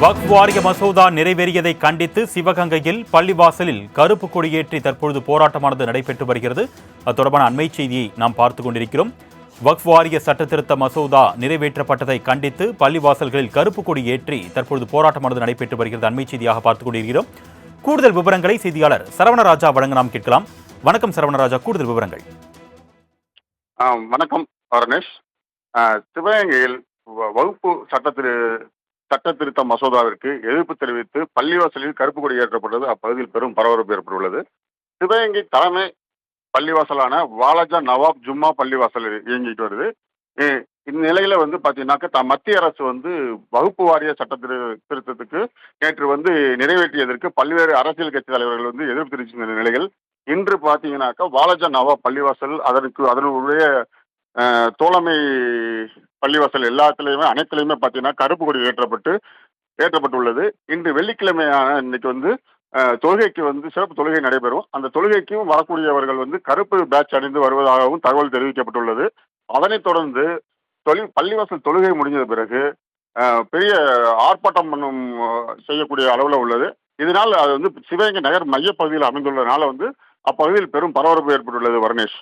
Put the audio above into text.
வக்ஃப் வாரிய மசோதா நிறைவேறியதை கண்டித்து சிவகங்கையில் பள்ளிவாசலில் கருப்பு கொடியேற்றி தற்பொழுது போராட்டமானது நடைபெற்று வருகிறது. அது தொடர்பான அண்மை செய்தியை நாம் பார்த்து கொண்டிருக்கிறோம். வக்ஃப் வாரிய சட்டத்திருத்த மசோதா நிறைவேற்றப்பட்டதை கண்டித்து பள்ளிவாசல்களில் கருப்பு கொடி ஏற்றி தற்பொழுது போராட்டமானது நடைபெற்று வருகிறது. அண்மை செய்தியாக பார்த்துக் கொண்டிருக்கிறோம். கூடுதல் விவரங்களை செய்தியாளர் சரவணராஜா வழங்க நாம் கேட்கலாம். வணக்கம் சரவணராஜா கூடுதல் விவரங்கள். ஆ, வணக்கம் அருணேஷ். சிவகங்கையில் வகுப்பு சட்டத்திரு சட்ட திருத்த மசோதாவிற்கு எதிர்ப்பு தெரிவித்து பள்ளிவாசலில் கருப்பு கொடி ஏற்றப்பட்டது. அப்பகுதியில் பெரும் பரபரப்பு ஏற்பட்டுள்ளது. சிவகங்கை தலைமை பள்ளிவாசலான வாலாஜா நவாப் ஜும்மா பள்ளிவாசல் இயங்கிட்டு வருது. இந்நிலையில வந்து பாத்தீங்கன்னாக்க த- மத்திய அரசு வந்து வகுப்பு வாரிய சட்ட திரு திருத்தத்துக்கு நேற்று வந்து நிறைவேற்றியதற்கு பல்வேறு அரசியல் கட்சி தலைவர்கள் வந்து எதிர்ப்பு தெரிவிச்சிருந்த நிலையில் இன்று பார்த்தீங்கன்னாக்கா வாலாஜா நவாப் பள்ளிவாசல் அதற்கு அதனுடைய தோழமை பள்ளிவாசல் எல்லாத்துலேயுமே அனைத்துலேயுமே பார்த்தீங்கன்னா கருப்பு கொடி ஏற்றப்பட்டு ஏற்றப்பட்டுள்ளது. இன்று வெள்ளிக்கிழமையான இன்னைக்கு வந்து தொழுகைக்கு வந்து சிறப்பு தொழுகை நடைபெறும். அந்த தொழுகைக்கும் வரக்கூடியவர்கள் வந்து கருப்பு பேட்ச் அணிந்து வருவதாகவும் தகவல் தெரிவிக்கப்பட்டுள்ளது. அதனைத் தொடர்ந்து தொழில் பள்ளிவாசல் தொழுகை முடிஞ்ச பிறகு பெரிய ஆர்ப்பாட்டம் பண்ணும் செய்யக்கூடிய அளவில் உள்ளது. இதனால் அது வந்து சிவகங்கை நகர் மையப்பகுதியில் அமைந்துள்ளதுனால வந்து அப்பகுதியில் பெரும் பரபரப்பு ஏற்பட்டுள்ளது வர்ணேஷ்.